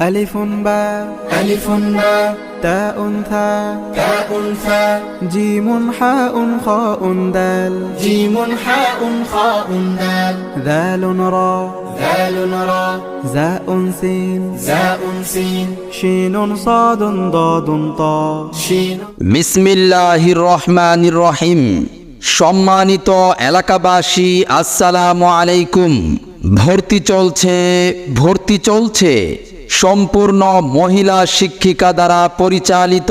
ألف باء ألف باء تاء ثاء تاء ثاء جيم حاء خاء دال جيم حاء خاء دال ذال را ذال را زاء سين زاء سين شين صاد ضاد طا شين বিসমিল্লাহির রহমানির রহিম সম্মানিত এলাকাবাসী আসসালামু আলাইকুম ভর্তি চলছে ভর্তি চলছে সম্পূর্ণ মহিলা শিক্ষিকা দ্বারা পরিচালিত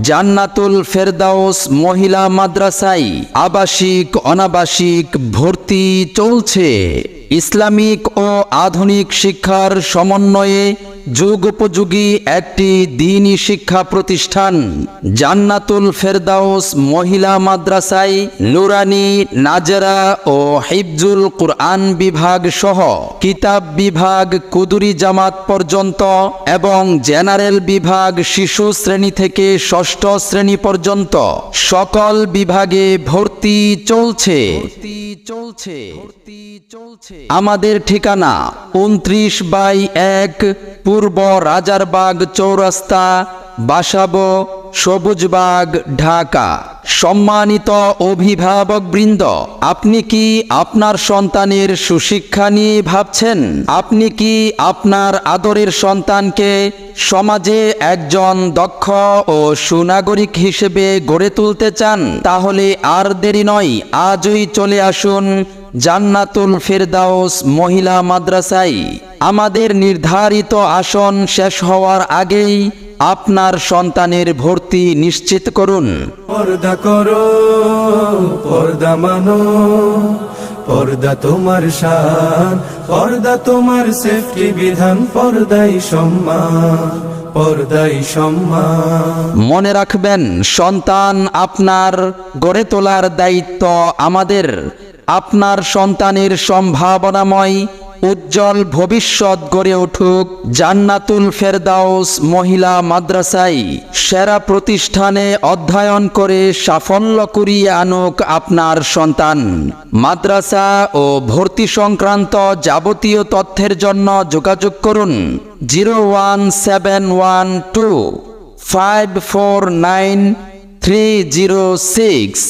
জান্নাতুল ফেরদাউস মহিলা মাদ্রাসায় আবাসিক, অনাবাসিক ভর্তি চলছে। ইসলামিক ও আধুনিক শিক্ষার সমন্বয়ে যুগোপযোগী একটি দিনী শিক্ষা প্রতিষ্ঠান। জান্নাতুল ফেরদাউস মহিলা মাদ্রাসায় নুরানি, নাজারা ও হিফজুল কুরআন বিভাগ সহ কিতাব বিভাগ, কুদুরি জামাত পর্যন্ত এবং জেনারেল বিভাগ শিশু শ্রেণি থেকে ষষ্ঠ শ্রেণি পর্যন্ত সকল বিভাগে ভর্তি চলছে চলছে। আমাদের ঠিকানা উনত্রিশ বাই এক পূর্ব রাজারবাগ চৌরাস্তা, বাসাবো সবুজবাগ ঢাকা। সম্মানিত অভিভাবক বৃন্দ, আপনি কি আপনার সন্তানের সুশিক্ষা নিয়ে ভাবছেন? আপনি কি আপনার আদরের সন্তানকে সমাজে একজন দক্ষ ও সুনাগরিক হিসেবে গড়ে তুলতে চান? তাহলে আর দেরি নয়, আজই চলে আসুন জান্নাতুল ফেরদাউস মহিলা মাদ্রাসায়। আমাদের নির্ধারিত আসন শেষ হওয়ার আগেই আপনার সন্তানের ভর্তি নিশ্চিত করুন। পর্দা করো পর্দা মানো পর্দা তোমার শান পর্দা তোমার সেফটি বিধান পর্দাই সম্মান পর্দাই সম্মান। মনে রাখবেন সন্তান আপনার গড়ে তোলার দায়িত্ব আমাদের। আপনার সন্তানের সম্ভাবনাময় উজ্জ্বল ভবিষ্যৎ গড়ে উঠুক জান্নাতুল ফেরদাউস মহিলা মাদ্রাসায় সেরা প্রতিষ্ঠানে অধ্যয়ন করে সাফল্য করিয়ে আনুক আপনার সন্তান। মাদ্রাসা ও ভর্তি সংক্রান্ত যাবতীয় তথ্যের জন্য যোগাযোগ করুন zero one seven one two five four nine three zero six.